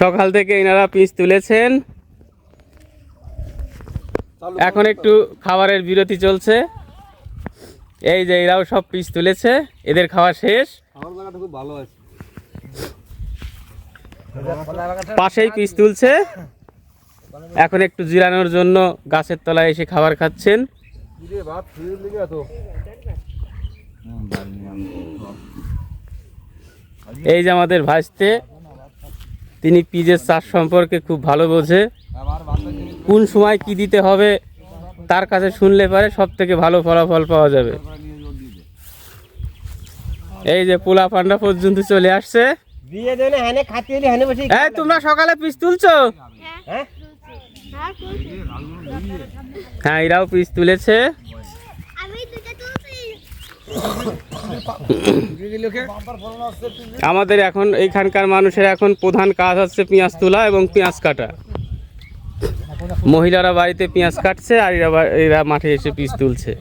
সকাল থেকে এনারা পিস তুলেছেন। এখন একটু খাবারের বিরতি চলছে। এই যে এরাও সব পিস তুলেছে, এদের খাওয়া শেষ। পাশেই পিস তুলছে। এখন একটু জিরানোর জন্য গাছের তলায় এসে খাবার খাচ্ছেন। এই যে আমাদের ভাসতে তিনি পিজের চাষ সম্পর্কে খুব ভালো বোঝে। কোন সময় কি দিতে হবে তার কাছে শুনলে পারে সব থেকে ভালো ফলাফল পাওয়া যাবে। এই যে পোলা পান্ডা পর্যন্ত চলে আসছে। এই তোমরা সকালে পিস তুলছো? হ্যাঁ হ্যাঁ এরাও পিস তুলছি। আমাদের এখন এইখানকার মানুষের এখন প্রধান কাজ হচ্ছে পেঁয়াজ তোলা এবং পেঁয়াজ কাটা। মহিলারা বাড়িতে পেঁয়াজ কাটছে, আর এরা এরা মাঠে এসে পিস তুলছে।